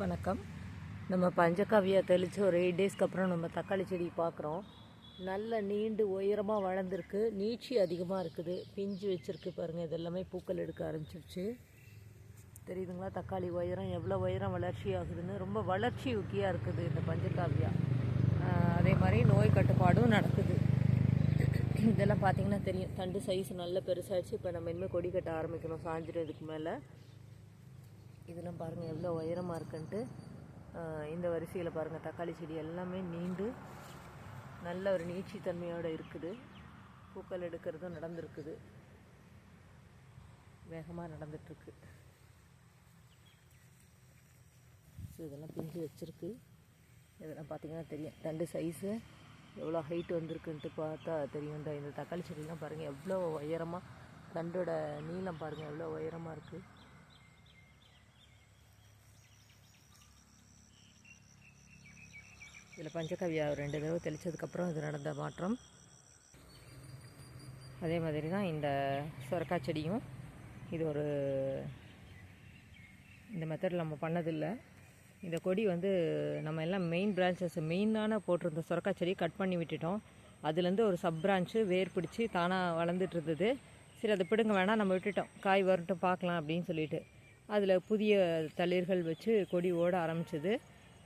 வணக்கம். நம்ம பஞ்சகாவியா தெளித்து ஒரு எயிட் டேஸ்க்கு அப்புறம் நம்ம தக்காளி செடி பார்க்குறோம் நல்ல நீண்டு உயரமாக வளர்ந்துருக்கு. நீட்சி அதிகமாக இருக்குது. பிஞ்சு வச்சுருக்கு பாருங்கள் இதெல்லாமே பூக்கள் எடுக்க ஆரம்பிச்சிருச்சு. தெரியுதுங்களா? தக்காளி உயரம் எவ்வளோ உயரம் வளர்ச்சி ஆகுதுன்னு. ரொம்ப வளர்ச்சி ஊக்கியாக இருக்குது இந்த பஞ்சகாவியா. அதே மாதிரி நோய் கட்டுப்பாடும் நடக்குது. இதெல்லாம் பார்த்தீங்கன்னா தெரியும். தண்டு சைஸ் நல்ல பெருசாகிடுச்சு இப்போ நம்ம இனிமேல் கொடி கட்ட ஆரம்பிக்கணும். சாஞ்சிடும் இதுக்கு மேலே. இதெல்லாம் பாருங்கள் எவ்வளோ உயரமாக இருக்குன்ட்டு. இந்த வரிசையில் பாருங்கள் தக்காளி செடி எல்லாமே நீண்டு நல்ல ஒரு நீட்சித்தன்மையோடு இருக்குது. பூக்கள் எடுக்கிறதும் நடந்திருக்குது. வேகமாக நடந்துட்டுருக்கு. ஸோ இதெல்லாம் பிஞ்சு வச்சுருக்கு. இதெல்லாம் பார்த்தீங்கன்னா தெரியும். தண்டு சைஸு எவ்வளோ ஹைட் வந்திருக்குன்ட்டு பார்த்தா தெரியும். இந்த இந்த தக்காளி செடிலாம் பாருங்கள் எவ்வளோ உயரமாக தண்டோட நீளம் பாருங்கள் எவ்வளோ உயரமாக இருக்குது இதில் பஞ்சகவியா ரெண்டு தடவை தெளித்ததுக்கப்புறம் இது நடந்த மாற்றம். அதே மாதிரி தான் இந்த சொரக்காய் செடியும். இது ஒரு இந்த மெத்தடில் நம்ம பண்ணதில்லை. இந்த கொடி வந்து நம்ம எல்லாம் மெயின் பிரான்ச்சஸ் மெயினான போட்டிருந்த சுரக்காய் செடியை கட் பண்ணி விட்டுட்டோம். அதுலேருந்து ஒரு சப் பிரான்ச்சு வேர் பிடிச்சி தானாக வளர்ந்துட்டு இருந்தது. சரி அதை பிடுங்க வேணாம் நம்ம விட்டுட்டோம். காய் வரட்டும் பார்க்கலாம் அப்படின்னு சொல்லிட்டு. அதில் புதிய தளிர்கள் வச்சு கொடி ஓட ஆரம்பிச்சிது.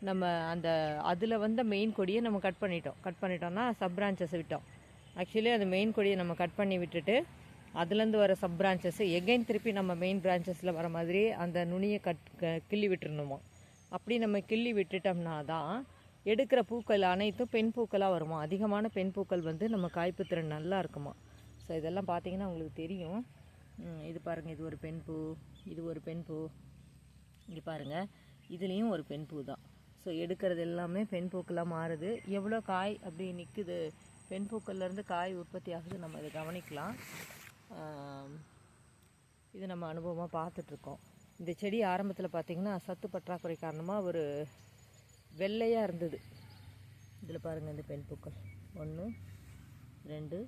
நம்ம அந்த அதில் வந்த மெயின் கொடியை நம்ம கட் பண்ணிட்டோம். கட் பண்ணிட்டோம்னா சப் பிரான்ச்சஸ் விட்டோம். ஆக்சுவலி அந்த மெயின் கொடியை நம்ம கட் பண்ணி விட்டுட்டு அதுலேருந்து வர சப் பிரான்ச்சஸ் எகைன் திருப்பி நம்ம மெயின் பிரான்ச்சஸில் வர மாதிரி அந்த நுனியை கட் க- கிள்ளி விட்டுருணுமோ அப்படி நம்ம கிள்ளி விட்டுட்டோம்னா தான் எடுக்கிற பூக்கள் அனைத்தும் பெண் பூக்களாக வருமா? அதிகமான பெண் பூக்கள் வந்து நம்ம காய்ப்பு திறன் நல்லா இருக்குமா? ஸோ இதெல்லாம் பார்த்தீங்கன்னா உங்களுக்கு தெரியும். இது பாருங்கள் இது ஒரு பெண் பூ இது ஒரு பெண் பூ. இது பாருங்கள் இதுலேயும் ஒரு பெண் பூ தான். ஸோ எடுக்கிறது எல்லாமே பெண் பூக்களாக மாறுது. எவ்வளோ காய் அப்படி நிற்குது பெண் பூக்கள்லேருந்து காய் உற்பத்தி ஆகுது நம்ம இதை கவனிக்கலாம். இது நம்ம அனுபவமாக பார்த்துட்ருக்கோம். இந்த செடி ஆரம்பத்தில் பார்த்திங்கன்னா சத்து பற்றாக்குறை காரணமாக ஒரு வெள்ளையாக இருந்தது. இதில் பாருங்கள் இந்த பெண் பூக்கள். ஒன்று ரெண்டு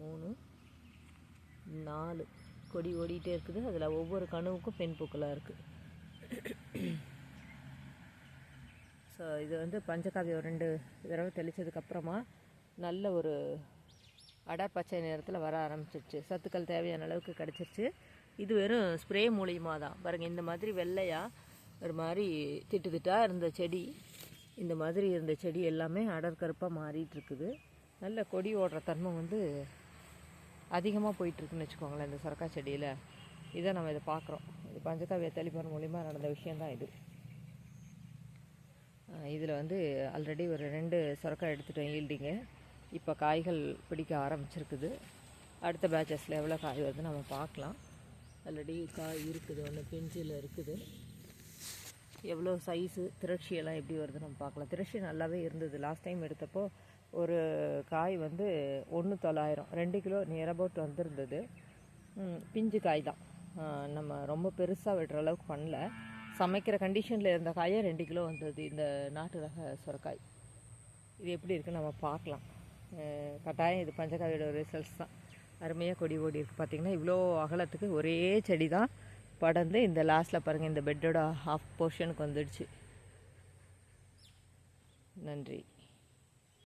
மூணு நாலு. கொடி ஓடிட்டே இருக்குது. அதில் ஒவ்வொரு கனவுக்கும் பெண் பூக்களாக இருக்குது ஸோ இது வந்து பஞ்சகாவியம் ரெண்டு தடவை தெளித்ததுக்கப்புறமா நல்ல ஒரு அடர் பச்சை நிறத்தில் வர ஆரம்பிச்சிருச்சு. சத்துக்கள் தேவையான அளவுக்கு கிடச்சிருச்சு. இது வெறும் ஸ்ப்ரே மூலியமாக தான். பாருங்கள் இந்த மாதிரி வெள்ளையாக ஒரு மாதிரி திட்டு திட்டாக இருந்த செடி இந்த மாதிரி இருந்த செடி எல்லாமே அடர் கருப்பாக மாறிட்டுருக்குது. நல்ல கொடி ஓடுற தன்மை வந்து அதிகமாக போயிட்டுருக்குன்னு வச்சுக்கோங்களேன் இந்த சரக்கா செடியில். இதை நம்ம இதை பார்க்குறோம். இது பஞ்சகாவிய தெளிப்பான் மூலிமா நடந்த விஷயந்தான் இது. இதில் வந்து ஆல்ரெடி ஒரு ரெண்டு சுரக்காய் எடுத்துட்டோம் ஈல்டிங்கு இப்போ காய்கள் பிடிக்க ஆரம்பிச்சிருக்குது. அடுத்த பேட்சஸில் எவ்வளோ காய் வருதுன்னு நம்ம பார்க்கலாம். ஆல்ரெடி காய் இருக்குது ஒன்று பிஞ்சில் இருக்குது. எவ்வளோ சைஸு திரட்சியெல்லாம் எப்படி வருதுன்னு நம்ம பார்க்கலாம். திரட்சி நல்லாவே இருந்தது. லாஸ்ட் டைம் எடுத்தப்போ ஒரு காய் வந்து ஒன்று தொள்ளாயிரம் ரெண்டு கிலோ நியர் அபவுட் வந்திருந்தது. பிஞ்சு காய் தான். நம்ம ரொம்ப பெருசாக விடுற அளவுக்கு பண்ணல. சமைக்கிற கண்டிஷனில் இருந்த காயே ரெண்டு கிலோ வந்தது. இந்த நாட்டு ரக சுரக்காய். இது எப்படி இருக்குன்னு நம்ம பார்க்கலாம். கட்டாயம் இது பஞ்சகாவியோட ரிசல்ட்ஸ் தான். அருமையாக கொடி ஓடி இருக்குது பார்த்தீங்கன்னா இவ்வளோ அகலத்துக்கு ஒரே செடி தான் படர்ந்து இந்த லாஸ்ட்டில் பாருங்கள் இந்த பெட்டோட ஹாஃப் போர்ஷனுக்கு வந்துடுச்சு. நன்றி.